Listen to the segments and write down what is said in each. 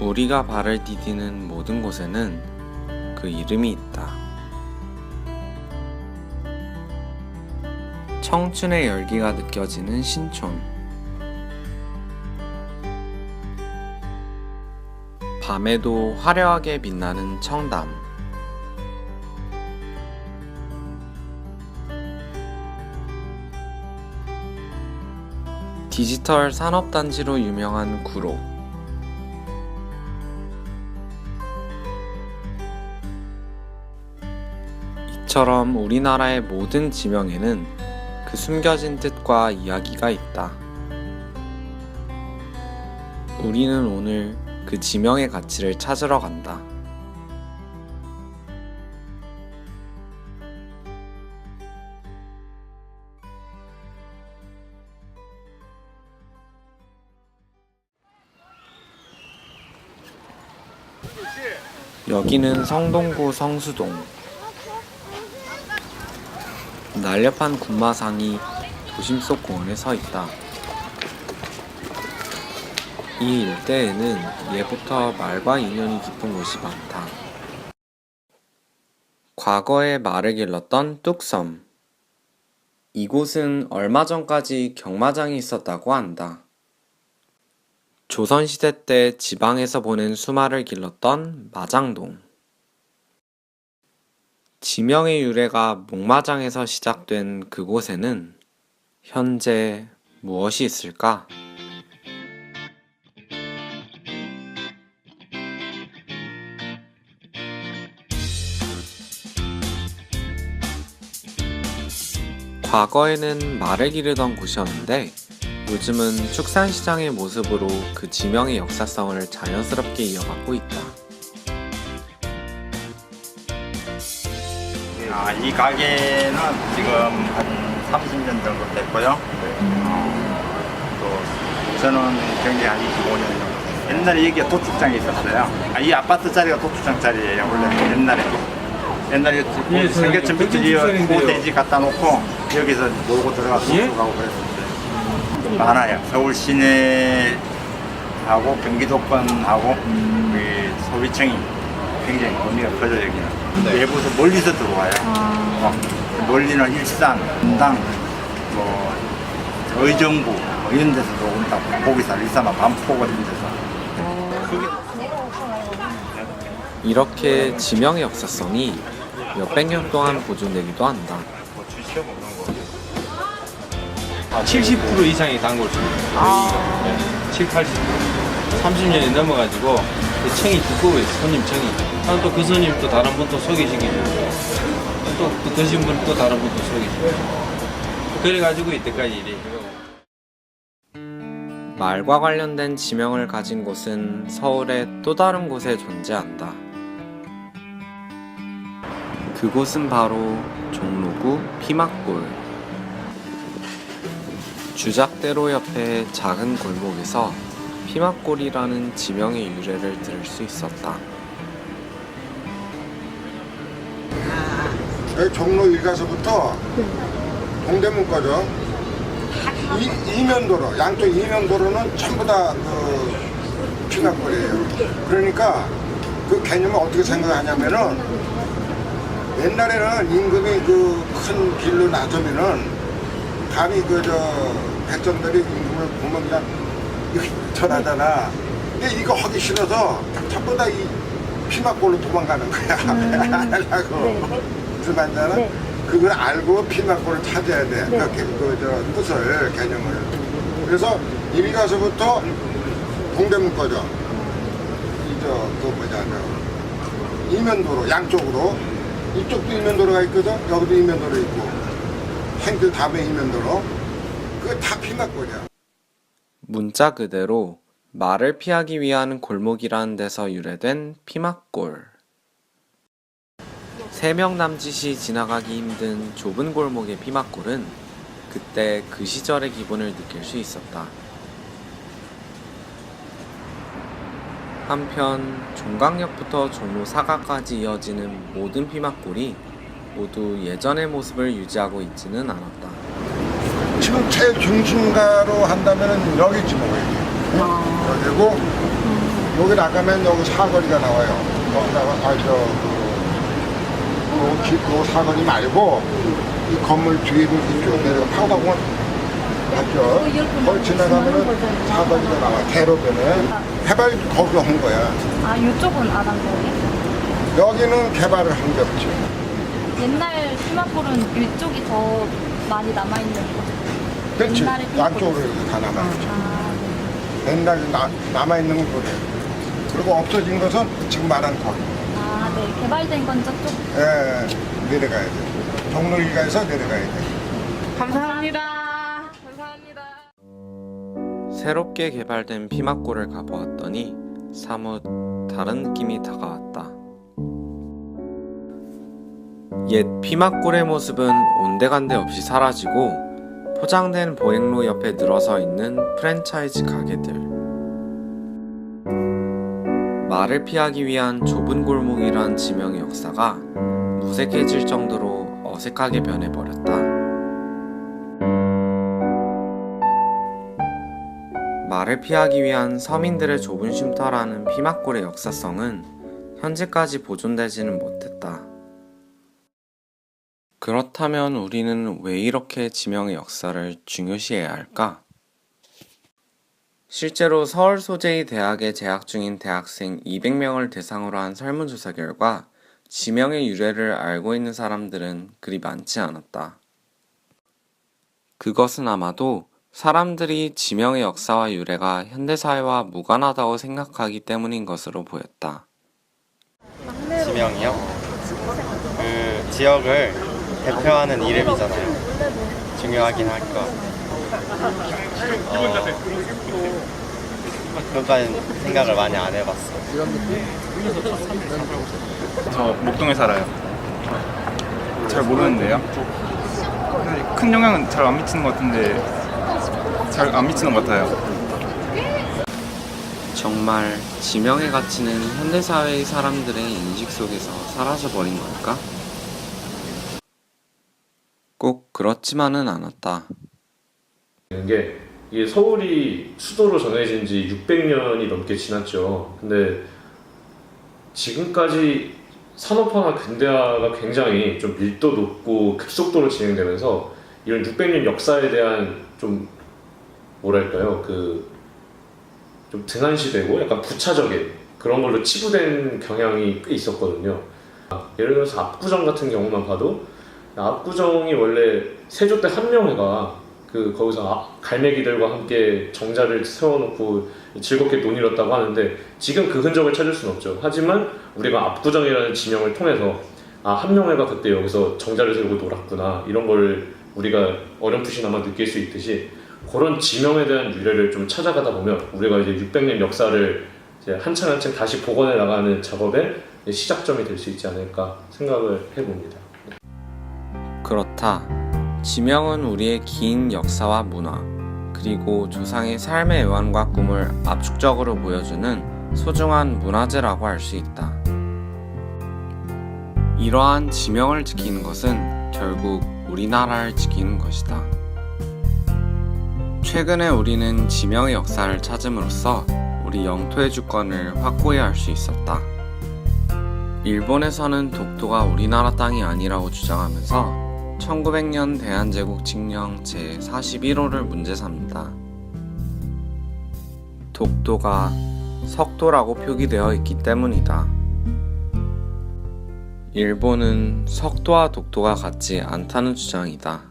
우리가 발을 디디는 모든 곳에는 그 이름이 있다. 청춘의 열기가 느껴지는 신촌. 밤에도 화려하게 빛나는 청담. 디지털 산업단지로 유명한 구로. 이처럼 우리나라의 모든 지명에는 그 숨겨진 뜻과 이야기가 있다. 우리는 오늘 그 지명의 가치를 찾으러 간다. 여기는 성동구 성수동. 날렵한 군마상이 도심 속 공원에 서 있다. 이 일대에는 예부터 말과 인연이 깊은 곳이 많다. 과거에 말을 길렀던 뚝섬. 이곳은 얼마 전까지 경마장이 있었다고 한다. 조선시대 때 지방에서 보낸 수마를 길렀던 마장동. 지명의 유래가 목마장에서 시작된 그곳에는 현재 무엇이 있을까? 과거에는 말을 기르던 곳이었는데 요즘은 축산시장의 모습으로 그 지명의 역사성을 자연스럽게 이어가고 있다. 아, 이 가게는 지금 한 30년 정도 됐고요. 어, 또 저는 경기 한 25년 정도. 옛날에 여기가 도축장이 있었어요. 아, 이 아파트 자리가 도축장 자리예요. 원래 옛날에. 옛날에 예, 생계천 저기 빗줄이 도축장인데요. 호돼지 갖다 놓고 여기서 놀고 들어가서 예? 도축하고 그랬었어요. 많아요. 서울 시내하고 경기도권하고 그 소비층이 굉장히 범위가 커져 여기는. 외부에서 멀리서 들어와요. 어, 멀리는 일산, 분당, 뭐 의정부 뭐 이런 데서도 온다. 거기서 일산만 반포 같은 데서. 이렇게 지명의 역사성이 몇백 년 동안 보존되기도 한다. 아, 70% 이상이 단골 중이에요. 네, 7, 80%. 30년이 넘어가지고 그 청이 두꺼워요, 손님 청이. 아, 또그 손님 또 다른 분 또 소개시키고, 또그 드신 분 또 다른 분 또 소개시키고. 그래가지고 이때까지 이래. 말과 관련된 지명을 가진 곳은 서울의 또 다른 곳에 존재한다. 그곳은 바로 종로구 피막골. 주작대로 옆에 작은 골목에서 피막골이라는 지명의 유래를 들을 수 있었다. 여기 종로 일가서부터 동대문까지 이, 이면도로 양쪽 이면도로는 전부 다그 피막골이에요. 그러니까 그 개념을 어떻게 생각하냐면은 옛날에는 임금이 그 큰 길로 나서면은 감히 그저 백성들이 임금을 보면 그냥 전하잖아. 근데 이거 하기 싫어서 전부 다 이 피막골로 도망가는 거야. 안 하려고. 무슨 말인지는 그걸 알고 피막골을 찾아야 돼. 그렇게 그저 뜻을 개념을. 그래서 이리 가서부터 동대문 거죠. 이 저 그 뭐냐 저 이면도로 양쪽으로 이쪽도 이면도로가 있거든. 여기도 이면도로 있고 행들 다음에 이면도로 그거 다 피막골이야. 문자 그대로 말을 피하기 위한 골목이라는 데서 유래된 피막골. 세명 남짓이 지나가기 힘든 좁은 골목의 피막골은 그때 그 시절의 기분을 느낄 수 있었다. 한편 종강역부터 종로 사가까지 이어지는 모든 피막골이 모두 예전의 모습을 유지하고 있지는 않았다. 지금 최중심가로 한다면은 여기지 뭐 여기. 여기고 여기 나가면 여기 사거리가 나와요. 여기다가 아저 그, 그, 그 사거리 말고 이 건물 뒤로 이쪽 내려가 파고공원 맞죠? 거기 지나가면은 사거리가 나와 대로변에 개발 거기로 한 거야. 아, 이쪽은 안 한 거예요? 여기는 개발을 한 게 없지. 옛날 피마골은 이쪽이 더 많이 남아있는 거죠? 그렇지. 양쪽으로 이렇게 다 남아있지. 아, 네. 옛날에 나, 남아있는 건 그래. 그리고 없어진 것은 지금 말한 거. 아, 네. 개발된 건 저 쪽. 예, 내려가야 돼. 종로일가에서 내려가야 돼. 감사합니다. 감사합니다. 새롭게 개발된 피막골을 가보았더니 사뭇 다른 느낌이 다가왔다. 옛 피막골의 모습은 온데간데 없이 사라지고 포장된 보행로 옆에 늘어서 있는 프랜차이즈 가게들. 말을 피하기 위한 좁은 골목이란 지명의 역사가 무색해질 정도로 어색하게 변해버렸다. 말을 피하기 위한 서민들의 좁은 쉼터라는 피막골의 역사성은 현재까지 보존되지는 못했다. 그렇다면 우리는 왜 이렇게 지명의 역사를 중요시해야 할까? 실제로 서울 소재의 대학에 재학 중인 대학생 200명을 대상으로 한 설문조사 결과 지명의 유래를 알고 있는 사람들은 그리 많지 않았다. 그것은 아마도 사람들이 지명의 역사와 유래가 현대사회와 무관하다고 생각하기 때문인 것으로 보였다. 지명이요? 그 지역을 대표하는 이름이잖아요. 중요하긴 할 것. 어, 그것까지 생각을 많이 안 해봤어. 저 목동에 살아요. 잘 모르는데요. 큰 영향은 잘 안 미치는 것 같은데 잘 안 미치는 것 같아요. 정말 지명의 가치는 현대사회의 사람들의 인식 속에서 사라져버린 걸까? 꼭 그렇지만은 않았다. 게 이게 서울이 수도로 정해진 지 600년이 넘게 지났죠. 근데 지금까지 산업화나 근대화가 굉장히 좀 밀도 높고 급속도로 진행되면서 이런 600년 역사에 대한 좀 뭐랄까요 그 좀 등한시되고 약간 부차적인 그런 걸로 치부된 경향이 꽤 있었거든요. 예를 들어서 압구정 같은 경우만 봐도 압구정이 원래 세조 때 한명회가 그 거기서 아- 갈매기들과 함께 정자를 세워놓고 즐겁게 논이었다고 하는데 지금 그 흔적을 찾을 수는 없죠. 하지만 우리가 압구정이라는 지명을 통해서 아 한명회가 그때 여기서 정자를 세우고 놀았구나 이런 걸 우리가 어렴풋이나마 느낄 수 있듯이 그런 지명에 대한 유래를 좀 찾아가다 보면 우리가 이제 600년 역사를 이제 한층 한층 다시 복원해 나가는 작업의 시작점이 될 수 있지 않을까 생각을 해봅니다. 그렇다. 지명은 우리의 긴 역사와 문화, 그리고 조상의 삶의 애환과 꿈을 압축적으로 보여주는 소중한 문화재라고 할 수 있다. 이러한 지명을 지키는 것은 결국 우리나라를 지키는 것이다. 최근에 우리는 지명의 역사를 찾음으로써 우리 영토의 주권을 확고히 할 수 있었다. 일본에서는 독도가 우리나라 땅이 아니라고 주장하면서 1900년 대한제국 칙령 제41호를 문제 삼는다. 독도가 석도라고 표기되어 있기 때문이다. 일본은 석도와 독도가 같지 않다는 주장이다.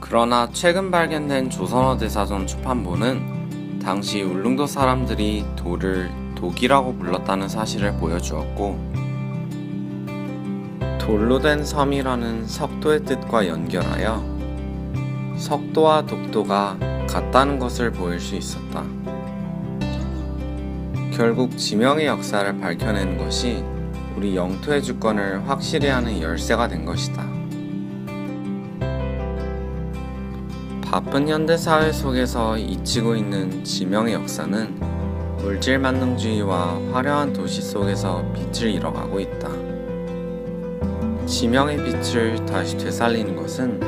그러나 최근 발견된 조선어 대사전 초판본은 당시 울릉도 사람들이 도를 독이라고 불렀다는 사실을 보여주었고 돌로 된 섬이라는 석도의 뜻과 연결하여 석도와 독도가 같다는 것을 보일 수 있었다. 결국 지명의 역사를 밝혀낸 것이 우리 영토의 주권을 확실히 하는 열쇠가 된 것이다. 바쁜 현대사회 속에서 잊히고 있는 지명의 역사는 물질 만능주의와 화려한 도시 속에서 빛을 잃어가고 있다. 지명의 빛을 다시 되살리는 것은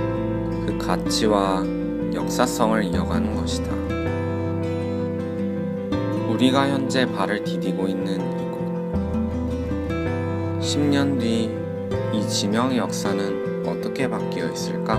그 가치와 역사성을 이어가는 것이다. 우리가 현재 발을 디디고 있는 이곳. 10년 뒤 이 지명의 역사는 어떻게 바뀌어 있을까?